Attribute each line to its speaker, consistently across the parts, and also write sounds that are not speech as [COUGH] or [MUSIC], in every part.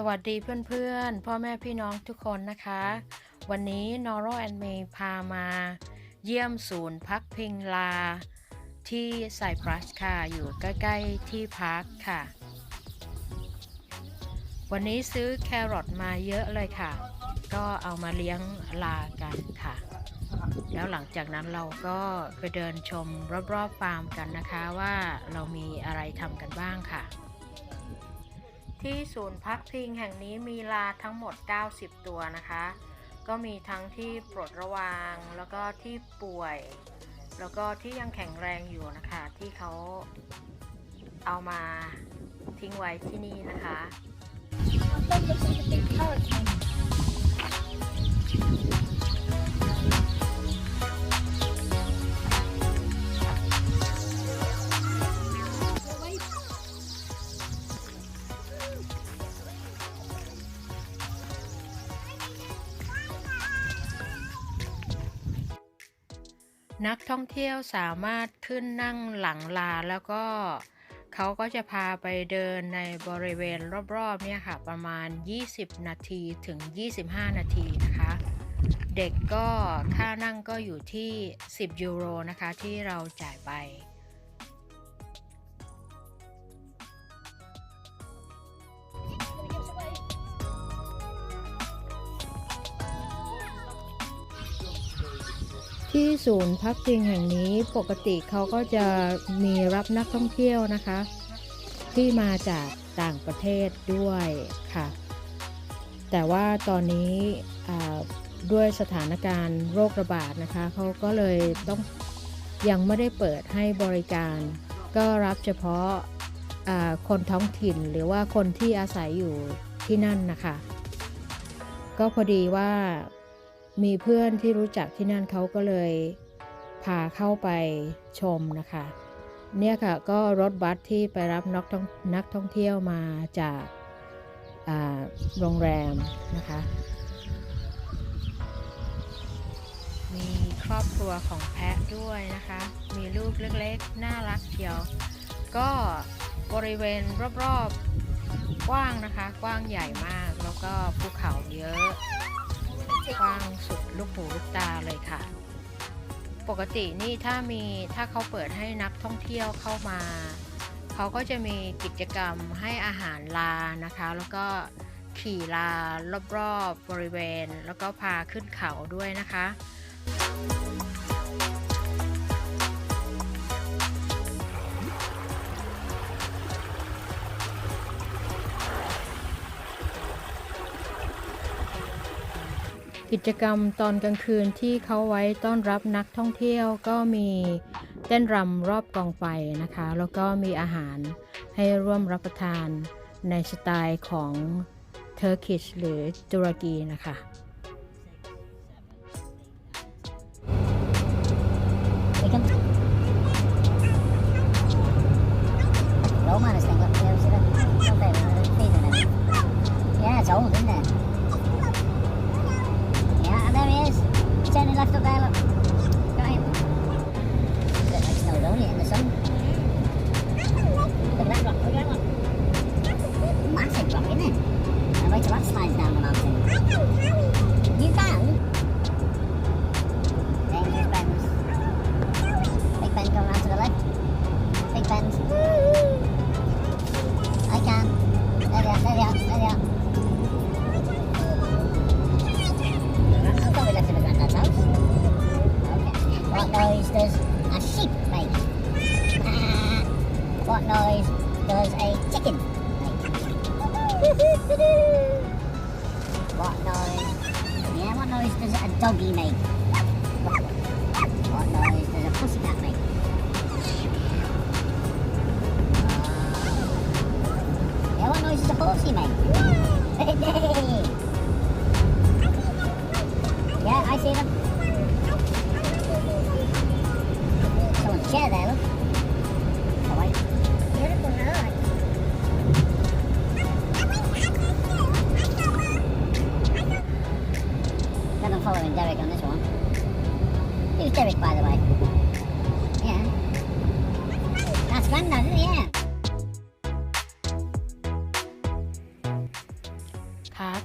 Speaker 1: สวัสดีเพื่อนๆ พ่อแม่พี่น้องทุกคนนะคะ วันนี้นอร a แอนเมย์พามา เยี่ยมศูนย์พักพิงลา ที่ไซปรัสค่ะ อยู่ใกล้ๆที่พักค่ะ วันนี้ซื้อแครอทมาเยอะเลยค่ะ ก็เอามาเลี้ยงลากันค่ะ แล้วหลังจากนั้นเราก็ไปเดินชมรอบๆฟาร์มกันนะคะว่าเรามีอะไรทำกันบ้างค่ะ ที่ศูนย์พักพิงแห่งนี้มีลาทั้งหมด 90 ตัวนะคะ ก็มีทั้งที่ปลดระวางแล้วก็ที่ป่วย แล้วก็ที่ยังแข็งแรงอยู่นะคะ ที่เขาเอามาทิ้งไว้ที่นี่นะคะ นักท่องเที่ยวสามารถขึ้นนั่งหลังลาแล้วก็เขาก็จะพาไปเดินในบริเวณรอบๆเนี่ยค่ะประมาณ 20 นาทีถึง 25 นาทีนะคะ เด็กก็ค่านั่งก็อยู่ที่ 10 ยูโรนะคะที่เราจ่ายไป ที่ศูนย์พักพิงแห่งนี้ปกติเขาก็จะมีรับนักท่องเที่ยวนะคะ ที่มาจากต่างประเทศด้วยค่ะ แต่ว่าตอนนี้ด้วยสถานการณ์โรคระบาดนะคะเขาก็เลยต้องยังไม่ได้เปิดให้บริการ ก็รับเฉพาะาคนท้องถิ่นหรือว่าคนที่อาศัยอยู่ที่นั่นนะคะ ก็พอดีว่า มีเพื่อนที่รู้จักที่นั่นเขาก็เลยพาเข้าไปชมนะคะ เนี่ยค่ะก็รถบัสที่ไปรับนักท่องนักท่องเที่ยวมาจากาโรงแรมนะคะ มีครอบครัวของแพะด้วยนะคะ มีลูกเล็กๆ น่ารักเชียว ก็บริเวณรอบๆกว้างนะคะ กว้างใหญ่มากแล้วก็ภูเขาเยอะ กว้างสุดลูกหูลูกตาเลยค่ะ ปกตินี่ถ้ามีถ้าเขาเปิดให้นักท่องเที่ยวเข้ามา เขาก็จะมีกิจกรรมให้อาหารลานะคะ แล้วก็ขี่ลารอบๆบริเวณ แล้วก็พาขึ้นเขาด้วยนะคะ กิจกรรมตอนกลางคืนที่เขาไว้ต้อนรับนักท่องเที่ยวก็มีเต้นรำรอบกองไฟนะคะ แล้วก็มีอาหารให้ร่วมรับประทานในสไตล์ของเทอร์กิชหรือตุรกีนะคะ
Speaker 2: Chicken. Roman is thing up what noise does a chicken make? what noise? Yeah, what noise does a doggy make? What noise does a pussycat make? Yeah, what noise does a horsey make? [LAUGHS] Yeah, I see them.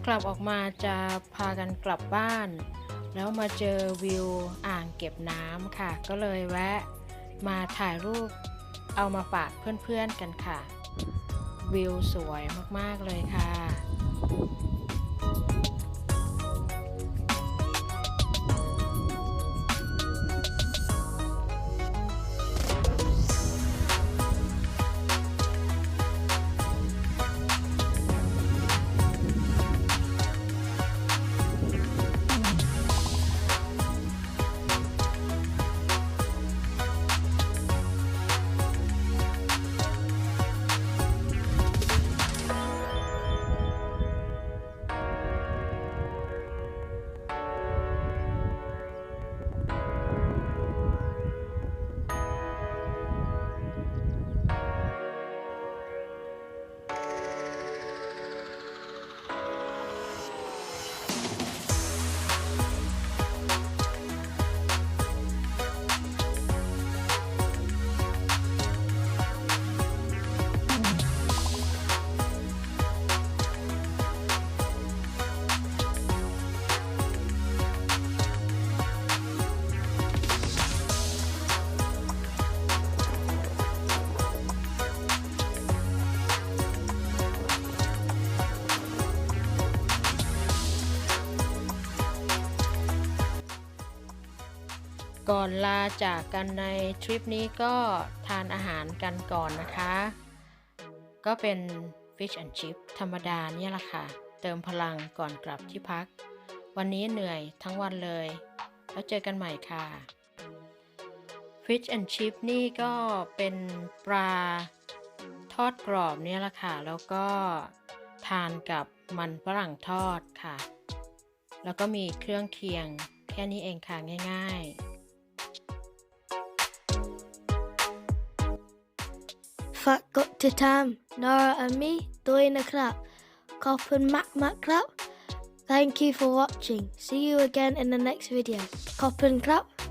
Speaker 2: ก
Speaker 1: ลับออกมาจะพากันกลับบ้าน แล้วมาเจอวิวอ่างเก็บน้ำค่ะ ก็เลยแวะมาถ่ายรูปเอามาฝากเพื่อนๆกันค่ะ วิวสวยมากๆเลยค่ะ ก่อนลาจากกันในทริปนี้ก็ทานอาหารกันก่อนนะคะ ก็เป็น Fish and Chip ธรรมดาเนี่ยแหละค่ะ เติมพลังก่อนกลับที่พัก วันนี้เหนื่อยทั้งวันเลย แล้วเจอกันใหม่ค่ะ Fish and Chip นี่ก็เป็นปลาทอดกรอบเนี่ยแหละค่ะ แล้วก็ทานกับมันฝรั่งทอดค่ะ แล้วก็มีเครื่องเคียงแค่นี้เองค่ะ ง่าย ๆ
Speaker 3: ฝากกดติดตาม Nora and me ด้วยนะครับขอบคุณมากมากๆครับ Thank you for watching. See you again in the next video. ขอบคุณครับ